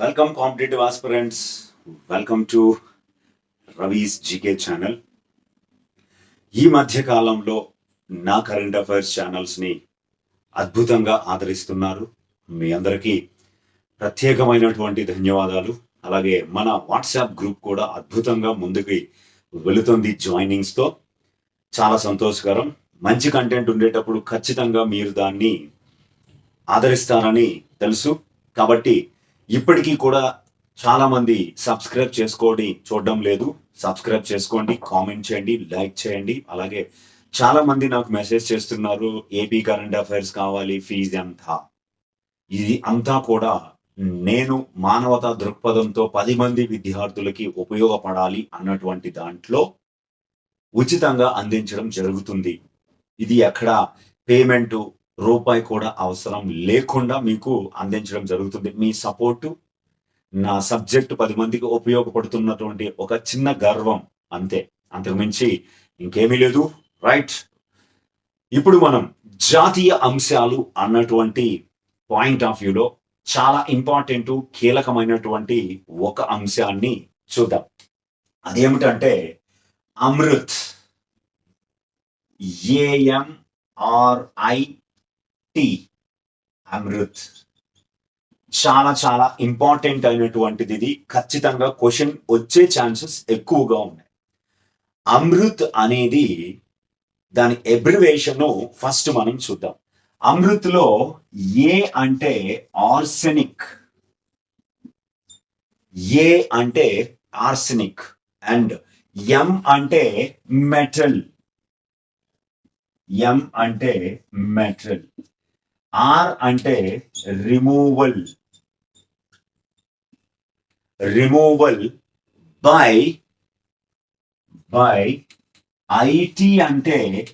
Welcome competitive aspirants welcome to Ravi's GK channel ఈ మధ్య కాలంలో నా కరెంట్ అఫైర్స్ ఛానల్స్ని అద్భుతంగా ఆదరిస్తున్నారు. మీ అందరికీ ప్రత్యేకమైనటువంటి ధన్యవాదాలు. అలాగే మన వాట్సాప్ గ్రూప్ కూడా అద్భుతంగా ముందుకి వెళుతుంది జాయినింగ్స్తో చాలా సంతోషకరం. మంచి కంటెంట్ ఉండేటప్పుడు ఖచ్చితంగా మీరు దాన్ని ఆదరిస్తారని తెలుసు. కాబట్టి ఇప్పటికీ కూడా చాలా మంది సబ్స్క్రైబ్ చేసుకోండి చూడడం లేదు. సబ్స్క్రైబ్ చేసుకోండి కామెంట్ చేయండి లైక్ చేయండి. అలాగే చాలా మంది నాకు మెసేజ్ చేస్తున్నారు ఏపీ కరెంట్ అఫైర్స్ కావాలి ఫీజు అంతా ఇది అంతా కూడా నేను మానవతా దృక్పథంతో పది మంది విద్యార్థులకి ఉపయోగపడాలి అన్నటువంటి దాంట్లో ఉచితంగా అందించడం జరుగుతుంది. ఇది ఎక్కడ? పేమెంటు రూపాయి కూడా అవసరం లేకుండా మీకు అందించడం జరుగుతుంది. మీ సపోర్టు నా సబ్జెక్ట్ పది మందికి ఉపయోగపడుతున్నటువంటి ఒక చిన్న గర్వం అంతే. అంతకుమించి ఇంకేమీ లేదు. రైట్ ఇప్పుడు మనం జాతీయ అంశాలు అన్నటువంటి పాయింట్ ఆఫ్ వ్యూలో చాలా ఇంపార్టెంట్ కీలకమైనటువంటి ఒక అంశాన్ని చూద్దాం. అదేమిటంటే అమృత్. ఏఎంఆర్ఐ టీ అమృత్. చాలా చాలా ఇంపార్టెంట్ అయినటువంటిది ఇది. ఖచ్చితంగా క్వశ్చన్ వచ్చే ఛాన్సెస్ ఎక్కువగా ఉన్నాయి. అమృత్ అనేది దాని ఎబ్రివేషన్ ఫస్ట్ మనం చూద్దాం. అమృత్లో ఏ అంటే ఆర్సెనిక్ ఏ అంటే ఆర్సెనిక్ అండ్ ఎం అంటే మెటల్ ఎం అంటే మెటల్ ఆర్ అంటే removal removal by by IT అంటే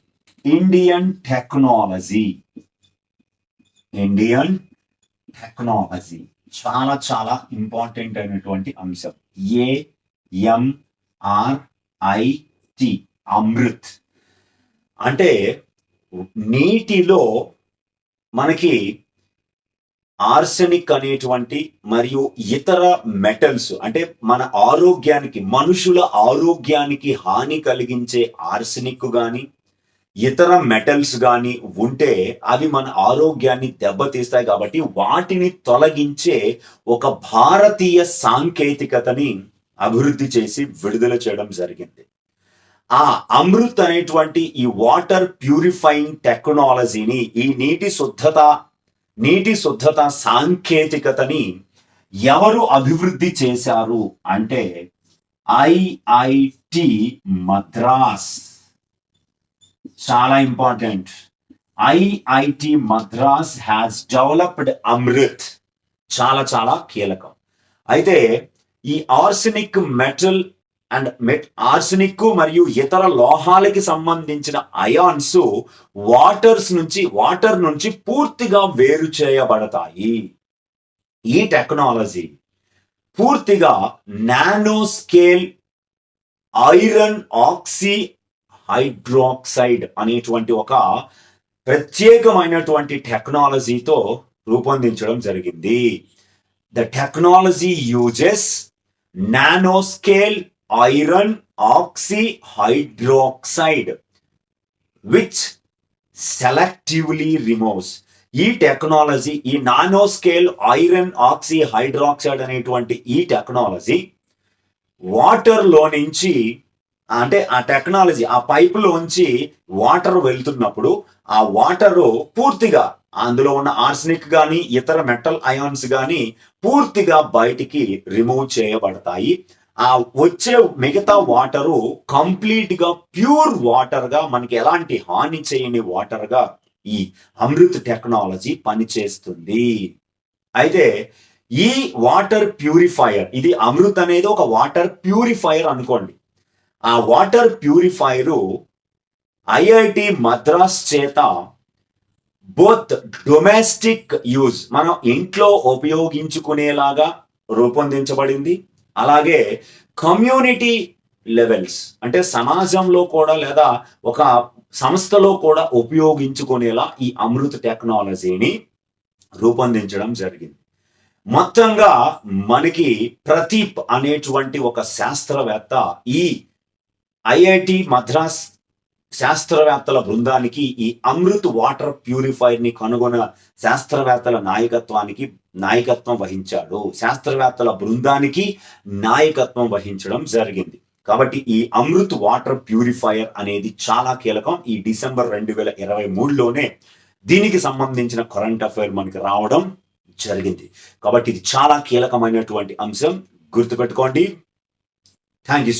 ఇండియన్ టెక్నాలజీ ఇండియన్ టెక్నాలజీ చాలా చాలా ఇంపార్టెంట్ అయినటువంటి అంశం. ఏ ఎంఆర్ఐటి అమృత్. అంటే నీటిలో మనకి ఆర్సెనిక్ అనేటువంటి మరియు ఇతర మెటల్స్ అంటే మన ఆరోగ్యానికి మనుషుల ఆరోగ్యానికి హాని కలిగించే ఆర్సెనిక్ కానీ ఇతర మెటల్స్ కానీ ఉంటే అవి మన ఆరోగ్యాన్ని దెబ్బతీస్తాయి కాబట్టి వాటిని తొలగించే ఒక భారతీయ సాంకేతికతని అభివృద్ధి చేసి విడుదల చేయడం జరిగింది. ఆ అమృత్ అనేటువంటి ఈ వాటర్ ప్యూరిఫైయింగ్ టెక్నాలజీని ఈ నీటి శుద్ధత నీటి శుద్ధత సాంకేతికతని ఎవరు అభివృద్ధి చేశారు అంటే ఐఐటి మద్రాస్. చాలా important IIT Madras has developed Amrit. చాలా చాలా కీలకం. అయితే ఈ arsenic metal and met arsenic మరియు ఇతర లోహాలకి సంబంధించిన అయాన్స్ వాటర్స్ నుంచి వాటర్ నుంచి పూర్తిగా వేరు చేయబడతాయి. ఈ టెక్నాలజీ పూర్తిగా nano scale iron oxy hydroxide అనేటువంటి ఒక ప్రత్యేకమైనటువంటి టెక్నాలజీతో రూపొందించడం జరిగింది. The technology uses nano scale iron oxyhydroxide which selectively removes ఈ టెక్నాలజీ ఈ nano scale iron oxy hydroxide అనేటువంటి ఈ టెక్నాలజీ వాటర్లో నుంచి అంటే ఆ టెక్నాలజీ ఆ పైపులోంచి వాటర్ వెళ్తున్నప్పుడు ఆ వాటర్ పూర్తిగా అందులో ఉన్న ఆర్సనిక్ కానీ ఇతర మెటల్ అయాన్స్ కానీ పూర్తిగా బయటికి రిమూవ్ చేయబడతాయి. ఆ వచ్చే మిగతా వాటరు కంప్లీట్గా ప్యూర్ వాటర్గా మనకి ఎలాంటి హాని చేయని వాటర్గా ఈ అమృత్ టెక్నాలజీ పనిచేస్తుంది. అయితే ఈ వాటర్ ప్యూరిఫైయర్ ఇది అమృత్ అనేది ఒక వాటర్ ప్యూరిఫైయర్ అనుకోండి. ఆ వాటర్ ప్యూరిఫైయరు ఐఐటి మద్రాస్ చేత బోత్ డొమెస్టిక్ యూజ్ మనం ఇంట్లో ఉపయోగించుకునేలాగా రూపొందించబడింది. అలాగే కమ్యూనిటీ లెవెల్స్ అంటే సమాజంలో కూడా లేదా ఒక సంస్థలో కూడా ఉపయోగించుకునేలా ఈ అమృత్ టెక్నాలజీని రూపొందించడం జరిగింది. మొత్తంగా మనకి ప్రదీప్ అనేటువంటి ఒక శాస్త్రవేత్త ఈ ఐఐటి మద్రాస్ శాస్త్రవేత్తల బృందానికి ఈ అమృత్ వాటర్ ప్యూరిఫైర్ని కనుగొన శాస్త్రవేత్తల నాయకత్వానికి నాయకత్వం వహించాడు. శాస్త్రవేత్తల బృందానికి నాయకత్వం వహించడం జరిగింది. కాబట్టి ఈ అమృత్ వాటర్ ప్యూరిఫైయర్ అనేది చాలా కీలకం. ఈ డిసెంబర్ రెండు వేల ఇరవై మూడులోనే దీనికి సంబంధించిన కరెంట్ అఫైర్ మనకి రావడం జరిగింది. కాబట్టి ఇది చాలా కీలకమైనటువంటి అంశం. గుర్తుపెట్టుకోండి. Thank you